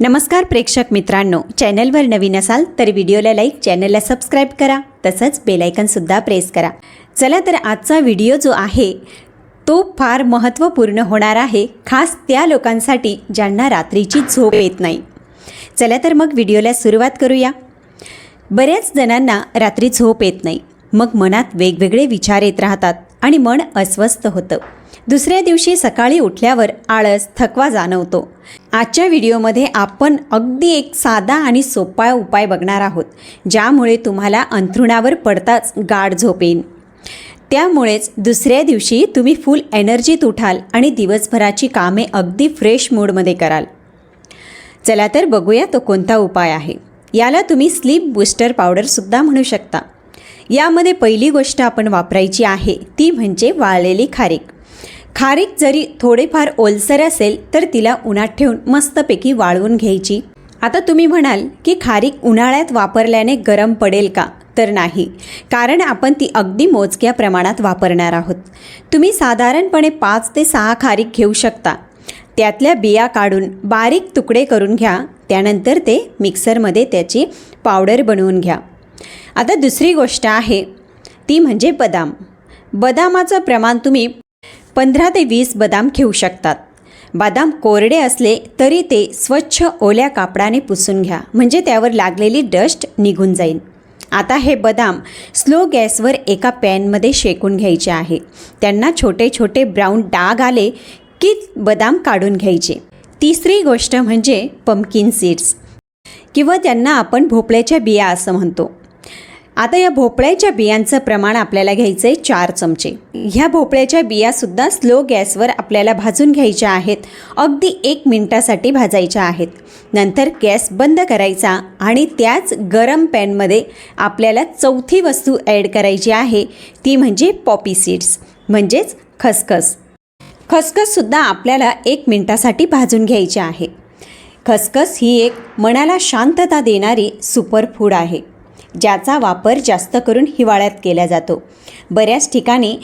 नमस्कार प्रेक्षक मित्रांनो. चॅनलवर नवीन असाल तर व्हिडिओला लाईक चॅनलला सबस्क्राईब करा. तसंच बेलायकनसुद्धा प्रेस करा. चला तर आजचा व्हिडिओ जो आहे तो फार महत्त्वपूर्ण होणार आहे खास त्या लोकांसाठी ज्यांना रात्रीची झोप येत नाही. चला तर मग व्हिडिओला सुरुवात करूया. बऱ्याच जणांना रात्री झोप येत नाही. मग मनात वेगवेगळे विचार येत राहतात आणि मन अस्वस्थ होतं. दुसऱ्या दिवशी सकाळी उठल्यावर आळस थकवा जाणवतो. आजच्या व्हिडिओमध्ये आपण अगदी एक साधा आणि सोपा उपाय बघणार आहोत ज्यामुळे तुम्हाला अंथरुणावर पडताच गाढ झोप येईल त्यामुळेच दुसऱ्या दिवशी तुम्ही फुल एनर्जीत उठाल आणि दिवसभराची कामे अगदी फ्रेश मूडमध्ये कराल. चला तर बघूया तो कोणता उपाय आहे. याला तुम्ही स्लीप बूस्टर पावडरसुद्धा म्हणू शकता. यामध्ये पहिली गोष्ट आपण वापरायची आहे ती म्हणजे वाळलेली खारीक. खारीक जरी थोडेफार ओलसर असेल तर तिला उन्हात ठेवून मस्तपैकी वाळवून घ्यायची. आता तुम्ही म्हणाल की खारीक उन्हाळ्यात वापरल्याने गरम पडेल का? तर नाही. कारण आपण ती अगदी मोजक्या प्रमाणात वापरणार आहोत. तुम्ही साधारणपणे पाच ते सहा खारीक घेऊ शकता. त्यातल्या बिया काढून बारीक तुकडे करून घ्या. त्यानंतर ते मिक्सरमध्ये त्याची पावडर बनवून घ्या. आता दुसरी गोष्ट आहे. ती म्हणजे बदाम. बदामाचं प्रमाण तुम्ही पंधरा ते वीस बदाम घेऊ शकतात. बदाम कोरडे असले तरी ते स्वच्छ ओल्या कापडाने पुसून घ्या. म्हणजे त्यावर लागलेली डस्ट निघून जाईल. आता हे बदाम स्लो गॅसवर एका पॅनमध्ये शेकून घ्यायचे आहे. त्यांना छोटे छोटे ब्राऊन डाग आले की बदाम काढून घ्यायचे. तिसरी गोष्ट म्हणजे पंपकिन सीड्स किंवा त्यांना आपण भोपळ्याच्या बिया असं म्हणतो. आता या भोपळ्याच्या बियांचं प्रमाण आपल्याला घ्यायचं आहे चार चमचे. ह्या भोपळ्याच्या बियासुद्धा स्लो गॅसवर आपल्याला भाजून घ्यायच्या आहेत. अगदी एक मिनटासाठी भाजायच्या आहेत. नंतर गॅस बंद करायचा आणि त्याच गरम पॅनमध्ये आपल्याला चौथी वस्तू ॲड करायची आहे. ती म्हणजे पॉपी सीड्स म्हणजेच खसखस. खसखससुद्धा आपल्याला एक मिनटासाठी भाजून घ्यायची आहे. खसखस ही एक मनाला शांतता देणारी सुपर फूड आहे. ज्याचा वापर जास्त करून हिवाळ्यात केला जातो. बऱ्याच ठिकाणी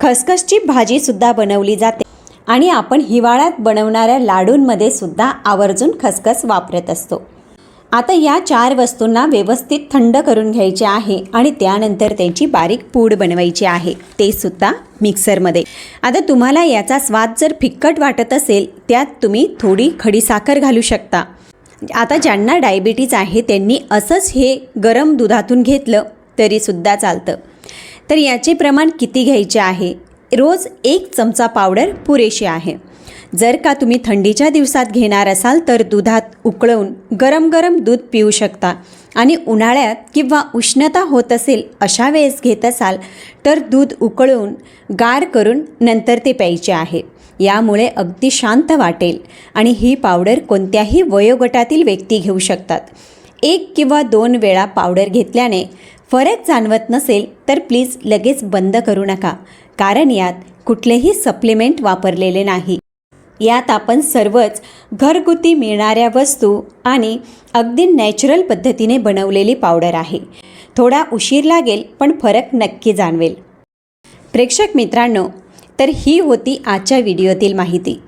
खसखसची भाजीसुद्धा बनवली जाते आणि आपण हिवाळ्यात बनवणाऱ्या लाडूंमध्ये सुद्धा आवर्जून खसखस वापरत असतो. आता या चार वस्तूंना व्यवस्थित थंड करून घ्यायचे आहे आणि त्यानंतर त्यांची बारीक पूड बनवायची आहे. ते सुद्धा मिक्सरमध्ये. आता तुम्हाला याचा स्वाद जर फिक्कट वाटत असेल त्यात तुम्ही थोडी खडीसाखर घालू शकता. आता ज्यांना डायबिटीज आहे त्यांनी असंच हे गरम दुधातून घेतलं तरीसुद्धा चालतं. तर याचे प्रमाण किती घ्यायचे आहे? रोज एक चमचा पावडर पुरेशी आहे. जर का तुम्ही थंडीच्या दिवसात घेणार असाल तर दुधात उकळवून गरम गरम दूध पिऊ शकता. आणि उन्हाळ्यात किंवा उष्णता होत असेल अशा वेळेस घेत असाल तर दूध उकळून गार करून नंतर ते प्यायचे आहे. यामुळे अगदी शांत वाटेल आणि ही पावडर कोणत्याही वयोगटातील व्यक्ती घेऊ शकतात. एक किंवा दोन वेळा पावडर घेतल्याने फरक जाणवत नसेल तर प्लीज लगेच बंद करू नका कारण यात कुठलेही सप्लिमेंट वापरलेले नाही. यात आपण सर्वच घरगुती मिळणाऱ्या वस्तू आणि अगदी नॅचरल पद्धतीने बनवलेली पावडर आहे. थोडा उशीर लागेल पण फरक नक्की जाणवेल. प्रेक्षक मित्रांनो तर ही होती आजच्या व्हिडिओतील माहिती.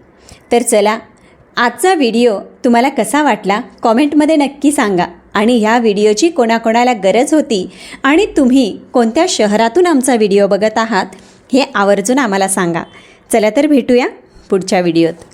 तर चला आजचा व्हिडिओ तुम्हाला कसा वाटला कॉमेंटमध्ये नक्की सांगा आणि ह्या व्हिडिओची कोणाकोणाला गरज होती आणि तुम्ही कोणत्या शहरातून आमचा व्हिडिओ बघत आहात हे आवर्जून आम्हाला सांगा. चला तर भेटूया पुढच्या व्हिडिओत.